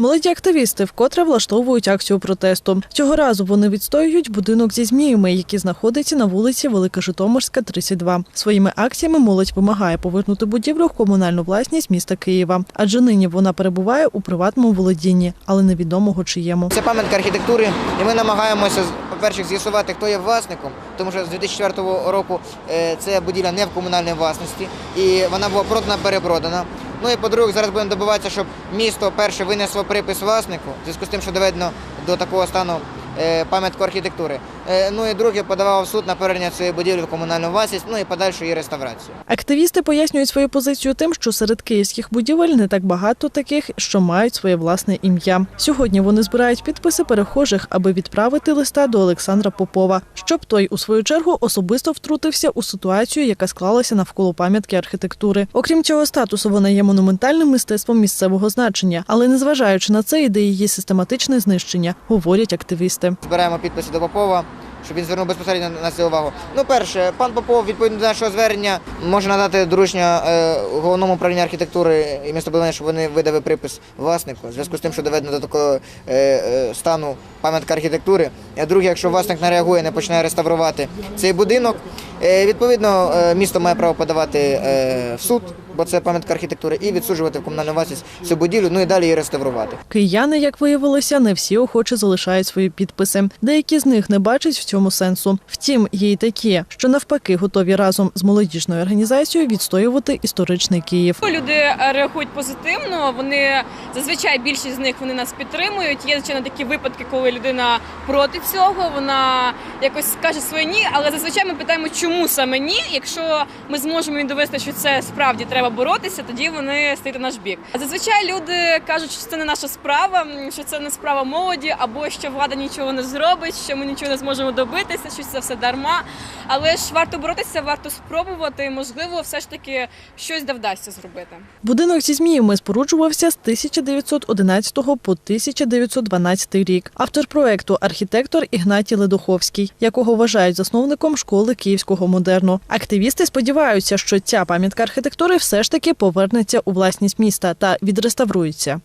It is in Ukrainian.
Молоді активісти вкотре влаштовують акцію протесту. Цього разу вони відстоюють будинок зі зміями, який знаходиться на вулиці Велика Житомирська, 32. Своїми акціями молодь вимагає повернути будівлю в комунальну власність міста Києва, адже нині вона перебуває у приватному володінні, але невідомого чиєму. Це пам'ятка архітектури, і ми намагаємося по-перше, з'ясувати, хто є власником, тому що з 2004 року е, ця будівля не в комунальній власності, і вона була продана перепродана. Ну і по-друге, зараз будемо добиватися, щоб місто перше винесло припис власнику, в зв'язку з тим, що доведено до такого стану е, пам'ятку архітектури. Е, Ну і друге, подавав в суд на повернення цієї будівлі в комунальну власність, ну і подальшу її реставрацію. Активісти пояснюють свою позицію тим, що серед київських будівель не так багато таких, що мають своє власне ім'я. Сьогодні вони збирають підписи перехожих, аби відправити листа до Олександра Попова, щоб той у свою чергу особисто втрутився у ситуацію, яка склалася навколо пам'ятки архітектури. Окрім цього статусу, вона є монументальним мистецтвом місцевого значення, але незважаючи на це, іде її систематичне знищення, говорять активісти. Збираємо підписи до Попова, щоб він звернув безпосередньо на це увагу. Ну, перше, пан Попов, відповідно до нашого звернення, може надати доручення е, головному управлінню архітектури і містобудування, щоб вони видали припис власнику, в зв'язку з тим, що доведено до такого е, е, стану пам'ятка архітектури. А друге, якщо власник не реагує, не починає реставрувати цей будинок, відповідно, е, місто має право подавати е, в суд, бо це пам'ятка архітектури, і відсуджувати в комунальну власність цю будівлю, ну і далі її реставрувати. Кияни, як виявилося, не всі охоче залишають свої підписи. Деякі з них не бачать в цьому сенсу. Втім, є й такі, що навпаки готові разом з молодіжною організацією відстоювати історичний Київ. Люди е, реагують позитивно. Вони зазвичай більшість з них вони нас підтримують. Є звичайно такі випадки, коли людина проти цього. Вона якось скаже своє ні, але зазвичай ми питаємо, чому саме ні. Якщо ми зможемо їм довести, що це справді треба боротися, тоді вони стають на наш бік. Зазвичай люди кажуть, що це не наша справа, що це не справа молоді, або що влада нічого не зробить, що ми нічого не зможемо добитися, що це все дарма. Але ж варто боротися, варто спробувати. Можливо, все ж таки щось да вдасться зробити. Будинок зі зміями споруджувався з 1911 по 1912 рік. Автор проекту архітектор Ігнатій Ледоховський, якого вважають засновником школи київського модерну. Активісти сподіваються, що ця пам'ятка архітектури все ж таки повернеться у власність міста та відреставрується.